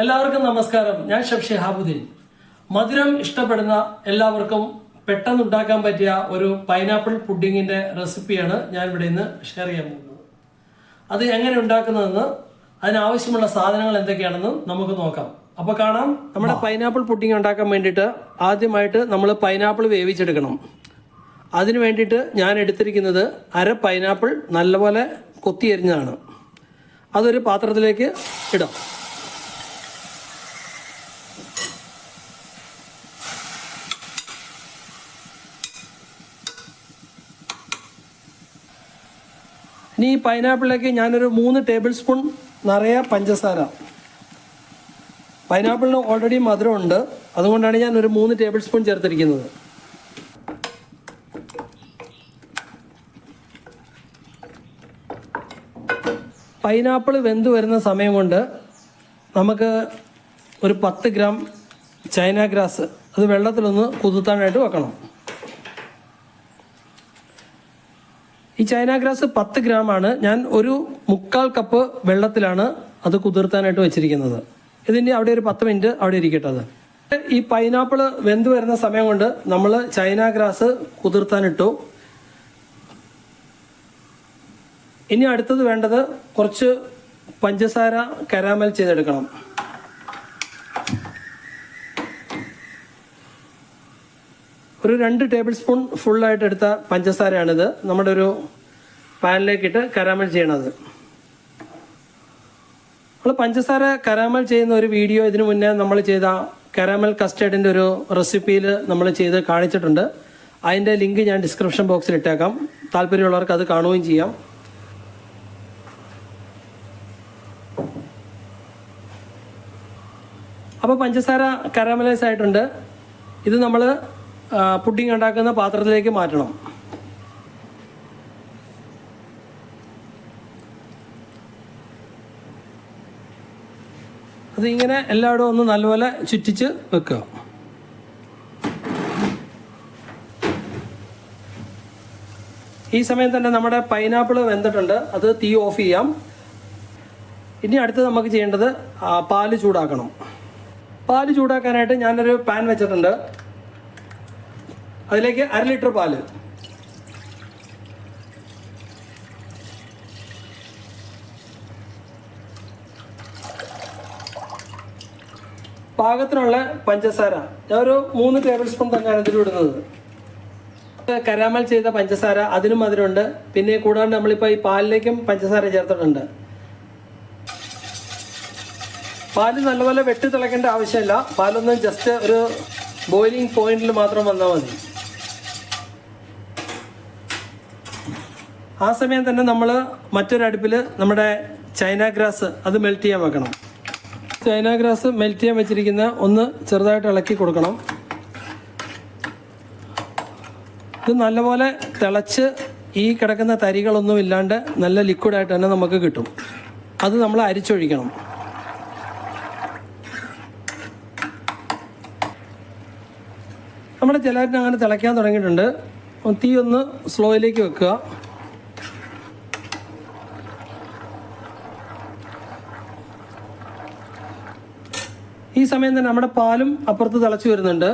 എല്ലാവർക്കും നമസ്കാരം. ഞാൻ ഷംഷി ഹാബുദ്ദീൻ മധുരം ഇഷ്ടപ്പെടുന്ന എല്ലാവർക്കും പെട്ടെന്ന് ഉണ്ടാക്കാൻ പറ്റിയ ഒരു പൈനാപ്പിൾ പുഡിങ്ങിന്റെ റെസിപ്പിയാണ് ഞാൻ ഇവിടെ ഇന്ന് ഷെയർ ചെയ്യാൻ പോകുന്നത്. അത് എങ്ങനെ ഉണ്ടാക്കുന്നതെന്ന് അതിനാവശ്യമുള്ള സാധനങ്ങൾ എന്തൊക്കെയാണെന്നും നമുക്ക് നോക്കാം. അപ്പോൾ കാണാം നമ്മുടെ പൈനാപ്പിൾ പുഡിങ് ഉണ്ടാക്കാൻ വേണ്ടിയിട്ട് ആദ്യമായിട്ട് നമ്മൾ പൈനാപ്പിൾ വേവിച്ചെടുക്കണം. അതിന് വേണ്ടിയിട്ട് ഞാൻ എടുത്തിരിക്കുന്നത് അര പൈനാപ്പിൾ നല്ലപോലെ കൊത്തിയരിഞ്ഞതാണ്. അതൊരു പാത്രത്തിലേക്ക് ഇടാം. ഇനി ഈ പൈനാപ്പിളിലേക്ക് ഞാനൊരു മൂന്ന് ടേബിൾ സ്പൂൺ നിറയെ പഞ്ചസാര. പൈനാപ്പിളിന് ഓൾറെഡി മധുരമുണ്ട്. അതുകൊണ്ടാണ് ഞാൻ ഒരു മൂന്ന് ടേബിൾ സ്പൂൺ ചേർത്തിരിക്കുന്നത്. പൈനാപ്പിൾ വെന്ത് വരുന്ന സമയം കൊണ്ട് നമുക്ക് ഒരു പത്ത് ഗ്രാം ചൈന ഗ്രാസ് അത് വെള്ളത്തിലൊന്ന് കുതിർത്താനായിട്ട് വെക്കണം. ഈ ചൈന ഗ്രാസ് പത്ത് ഗ്രാം ആണ് ഞാൻ ഒരു മുക്കാൽ കപ്പ് വെള്ളത്തിലാണ് അത് കുതിർത്താനായിട്ട് വെച്ചിരിക്കുന്നത്. ഇതിന്റെ അവിടെ ഒരു പത്ത് മിനിറ്റ് അവിടെ ഇരിക്കട്ടെ അത്. ഈ പൈനാപ്പിൾ വെന്ത് വരുന്ന സമയം കൊണ്ട് നമ്മൾ ചൈന ഗ്രാസ് കുതിർത്താനിട്ടു. ഇനി അടുത്തത് വേണ്ടത് കുറച്ച് പഞ്ചസാര കരാമൽ ചെയ്തെടുക്കണം. ഒരു രണ്ട് ടേബിൾ സ്പൂൺ ഫുള്ളായിട്ട് എടുത്ത പഞ്ചസാരയാണിത്. നമ്മുടെ ഒരു പാനിലേക്കിട്ട് കരാമൽ ചെയ്യണത്. നമ്മൾ പഞ്ചസാര കരാമൽ ചെയ്യുന്ന ഒരു വീഡിയോ ഇതിനു മുന്നേ നമ്മൾ ചെയ്ത കരാമൽ കസ്റ്റേർഡിന്റെ ഒരു റെസിപ്പിയിൽ നമ്മൾ ചെയ്ത് കാണിച്ചിട്ടുണ്ട്. അതിന്റെ ലിങ്ക് ഞാൻ ഡിസ്ക്രിപ്ഷൻ ബോക്സിൽ ഇട്ടേക്കാം. താല്പര്യമുള്ളവർക്ക് അത് കാണുകയും ചെയ്യാം. അപ്പോൾ പഞ്ചസാര കരാമലൈസ് ആയിട്ടുണ്ട്. ഇത് നമ്മൾ പുഡിംഗ് ഉണ്ടാക്കുന്ന പാത്രത്തിലേക്ക് മാറ്റണം. അതിങ്ങനെ എല്ലായിടും ഒന്ന് നല്ലപോലെ ചുറ്റിച്ച് വെക്കുക. ഈ സമയം തന്നെ നമ്മുടെ പൈനാപ്പിൾ വെന്തിട്ടുണ്ട്. അത് തീ ഓഫ് ചെയ്യാം. ഇനി അടുത്ത് നമുക്ക് ചെയ്യേണ്ടത് പാൽ ചൂടാക്കണം. പാൽ ചൂടാക്കാനായിട്ട് ഞാനൊരു പാൻ വെച്ചിട്ടുണ്ട്. അതിലേക്ക് അര ലിറ്റർ പാൽ. പാകത്തിനുള്ള പഞ്ചസാര. ഞാൻ ഒരു മൂന്ന് ടേബിൾ സ്പൂൺ തന്നെയാണ് ഇതിൽ ഇടുന്നത്. കരാമൽ ചെയ്ത പഞ്ചസാര അതിനും മധുരമുണ്ട് പിന്നെ കൂടാണ്ട് നമ്മളിപ്പോൾ ഈ പാലിലേക്കും പഞ്ചസാര ചേർത്തിട്ടുണ്ട്. പാൽ നല്ലപോലെ വെട്ടി തിളക്കേണ്ട ആവശ്യമില്ല. പാലൊന്നും ജസ്റ്റ് ഒരു ബോയിലിംഗ് പോയിന്റിൽ മാത്രം വന്നാൽ മതി. ആ സമയം തന്നെ നമ്മൾ മറ്റൊരു അടുപ്പിൽ നമ്മുടെ ചൈന ഗ്രാസ് അത് മെൽറ്റ് ചെയ്യാൻ വെക്കണം. ചൈന ഗ്രാസ് മെൽറ്റ് ചെയ്യാൻ വെച്ചിരിക്കുന്ന ഒന്ന് ചെറുതായിട്ട് ഇളക്കി കൊടുക്കണം. ഇത് നല്ലപോലെ തിളച്ച് ഈ കിടക്കുന്ന തരികളൊന്നും ഇല്ലാണ്ട് നല്ല ലിക്വിഡായിട്ട് തന്നെ നമുക്ക് കിട്ടും. അത് നമ്മൾ അരിച്ചൊഴിക്കണം. നമ്മുടെ ചിലരിനെ അങ്ങനെ തിളയ്ക്കാൻ തുടങ്ങിയിട്ടുണ്ട്. തീ ഒന്ന് സ്ലോയിലേക്ക് വെക്കുക. ഈ സമയം തന്നെ നമ്മുടെ പാലും അപ്പുറത്ത് തിളച്ച് വരുന്നുണ്ട്.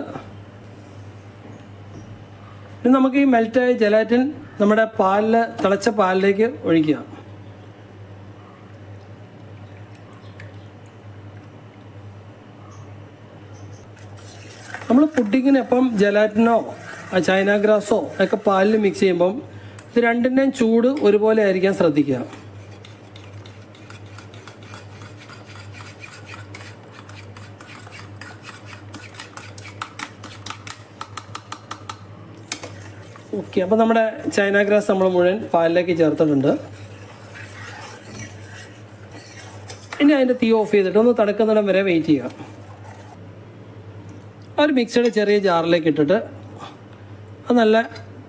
ഇനി നമുക്ക് ഈ മെൽറ്റായ ജലാറ്റിൻ നമ്മുടെ പാലിൽ തിളച്ച പാലിലേക്ക് ഒഴിക്കുക നമ്മൾ പുഡിങ്ങിനൊപ്പം ജലാറ്റിനോ ചൈന ഗ്രാസോ ഒക്കെ പാലിൽ മിക്സ് ചെയ്യുമ്പം ഇത് രണ്ടിന്റെയും ചൂട് ഒരുപോലെ ആയിരിക്കാൻ ശ്രദ്ധിക്കുക. ഓക്കെ അപ്പോൾ നമ്മുടെ ചൈന ഗ്രാസ് നമ്മൾ മുഴുവൻ പാലിലേക്ക് ചേർത്തിട്ടുണ്ട്. ഇനി അതിന്റെ തീ ഓഫ് ചെയ്തിട്ട് ഒന്ന് തണുക്കുന്നിടം വരെ വെയിറ്റ് ചെയ്യുക. ഒരു മിക്സഡ് ചെറിയ ജാറിലേക്ക് ഇട്ടിട്ട് അത് നല്ല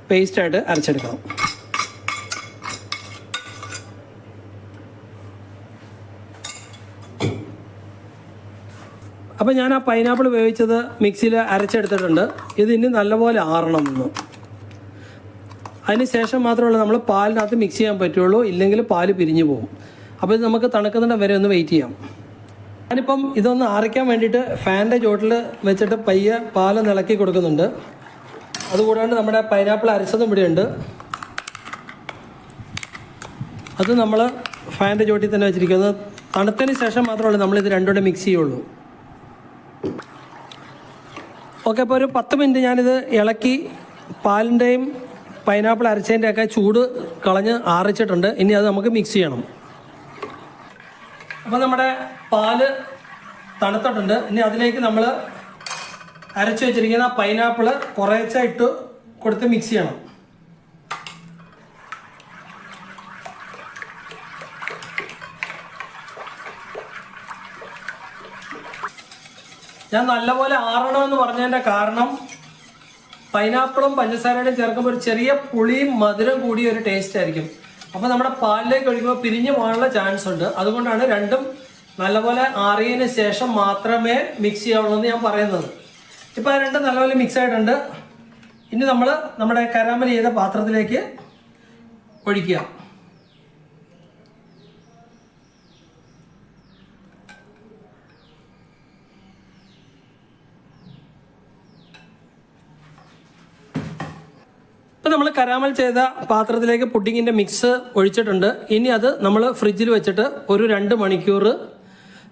പേസ്റ്റായിട്ട് അരച്ചെടുക്കണം. അപ്പോൾ ഞാൻ ആ പൈനാപ്പിൾ വേവിച്ചത് മിക്സിയിൽ അരച്ചെടുത്തിട്ടുണ്ട്. ഇത് ഇനി നല്ലപോലെ ആറണം ഒന്ന് അതിന് ശേഷം മാത്രമല്ല നമ്മൾ പാലിനകത്ത് മിക്സ് ചെയ്യാൻ പറ്റുള്ളൂ ഇല്ലെങ്കിൽ പാൽ പിരിഞ്ഞു പോകും. അപ്പോൾ ഇത് നമുക്ക് തണുക്കുന്നിടം വരെ ഒന്ന് വെയിറ്റ് ചെയ്യാം. ഞാനിപ്പം ഇതൊന്ന് ആറിക്കാൻ വേണ്ടിയിട്ട് ഫാനിന്റെ ചോട്ടിൽ വെച്ചിട്ട് പയ്യെ പാൽ നിളക്കി കൊടുക്കുന്നുണ്ട്. അതുകൂടാണ്ട് നമ്മുടെ പൈനാപ്പിൾ അരച്ചതും ഇവിടെയുണ്ട്. അത് നമ്മൾ ഫാനിന്റെ ചോട്ടിൽ തന്നെ വെച്ചിരിക്കുന്നത്. തണുത്തതിന് ശേഷം മാത്രമല്ല ഇത് രണ്ടുകൂടെ മിക്സ് ചെയ്യുള്ളൂ. ഓക്കെ അപ്പോൾ ഒരു പത്ത് മിനിറ്റ് ഞാനിത് ഇളക്കി പാലിന്റെയും പൈനാപ്പിൾ അരച്ചതിന്റെ ഒക്കെ ചൂട് കളഞ്ഞ് ആറിച്ചിട്ടുണ്ട്. ഇനി അത് നമുക്ക് മിക്സ് ചെയ്യണം. അപ്പോൾ നമ്മുടെ പാൽ തണുത്തിട്ടുണ്ട്. ഇനി അതിലേക്ക് നമ്മൾ അരച്ചു വെച്ചിരിക്കുന്ന പൈനാപ്പിൾ കുറേച്ച ഇട്ട് കൊടുത്ത് മിക്സ് ചെയ്യണം. ഞാൻ നല്ലപോലെ ആറണമെന്ന് പറഞ്ഞതിന്റെ കാരണം പൈനാപ്പിളും പഞ്ചസാരയുടെയും ചേർക്കുമ്പോൾ ഒരു ചെറിയ പുളിയും മധുരം കൂടിയ ഒരു ടേസ്റ്റ് ആയിരിക്കും. അപ്പോൾ നമ്മുടെ പാലിലേക്ക് ഒഴിക്കുമ്പോൾ പിരിഞ്ഞു പോകാനുള്ള ചാൻസ് ഉണ്ട്. അതുകൊണ്ടാണ് രണ്ടും നല്ലപോലെ ആറിയതിന് ശേഷം മാത്രമേ മിക്സ് ചെയ്യാവുള്ളൂ എന്ന് ഞാൻ പറയുന്നത്. ഇപ്പോൾ രണ്ടും നല്ലപോലെ മിക്സ് ആയിട്ടുണ്ട്. ഇനി നമ്മൾ നമ്മുടെ കരാമൽ ചെയ്ത പാത്രത്തിലേക്ക് ഒഴിക്കുക. ഇപ്പം നമ്മൾ കരാമൽ ചെയ്ത പാത്രത്തിലേക്ക് പുഡിങ്ങിന്റെ മിക്സ് ഒഴിച്ചിട്ടുണ്ട്. ഇനി അത് നമ്മൾ ഫ്രിഡ്ജിൽ വെച്ചിട്ട് ഒരു രണ്ട് മണിക്കൂർ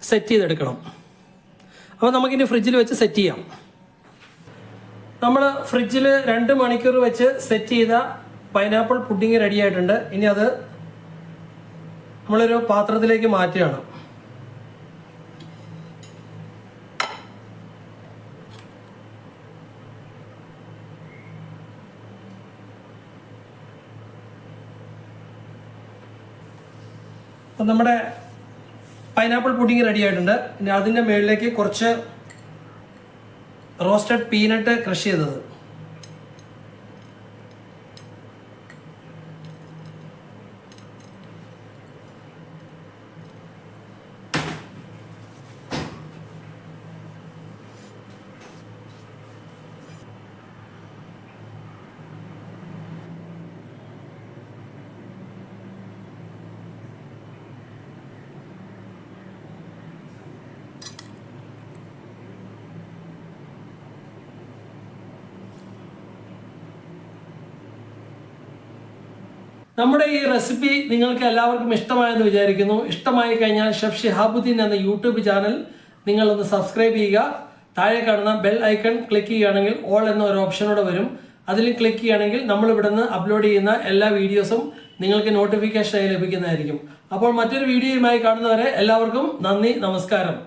സെറ്റ് ചെയ്തെടുക്കണം. അപ്പോൾ നമുക്കിനി ഫ്രിഡ്ജിൽ വെച്ച് സെറ്റ് ചെയ്യാം. നമ്മൾ ഫ്രിഡ്ജിൽ രണ്ട് മണിക്കൂർ വെച്ച് സെറ്റ് ചെയ്ത പൈനാപ്പിൾ പുഡിങ് റെഡിയായിട്ടുണ്ട് ഇനി അത് നമ്മളൊരു പാത്രത്തിലേക്ക് മാറ്റുകയാണ്. അപ്പം നമ്മുടെ പൈനാപ്പിൾ പുഡിങ് റെഡി ആയിട്ടുണ്ട്. ഇനി അതിന്റെ മുകളിലേക്ക് കുറച്ച് റോസ്റ്റഡ് പീനട്ട് ക്രഷ് ചെയ്തത്. നമ്മുടെ ഈ റെസിപ്പി നിങ്ങൾക്ക് എല്ലാവർക്കും ഇഷ്ടമായെന്ന് വിചാരിക്കുന്നു. ഇഷ്ടമായി കഴിഞ്ഞാൽ ഷെഫ് ഷിഹാബുദ്ദീൻ എന്ന യൂട്യൂബ് ചാനൽ നിങ്ങളൊന്ന് സബ്സ്ക്രൈബ് ചെയ്യുക. താഴെ കാണുന്ന ബെൽ ഐക്കൺ ക്ലിക്ക് ചെയ്യുകയാണെങ്കിൽ ഓൾ എന്ന ഒരു ഓപ്ഷനോടെ വരും. അതിൽ ക്ലിക്ക് ചെയ്യുകയാണെങ്കിൽ നമ്മൾ ഇവിടുന്ന് അപ്ലോഡ് ചെയ്യുന്ന എല്ലാ വീഡിയോസും നിങ്ങൾക്ക് നോട്ടിഫിക്കേഷനായി ലഭിക്കുന്നതായിരിക്കും. അപ്പോൾ മറ്റൊരു വീഡിയോയുമായി കാണുന്നവരെ എല്ലാവർക്കും നന്ദി നമസ്കാരം.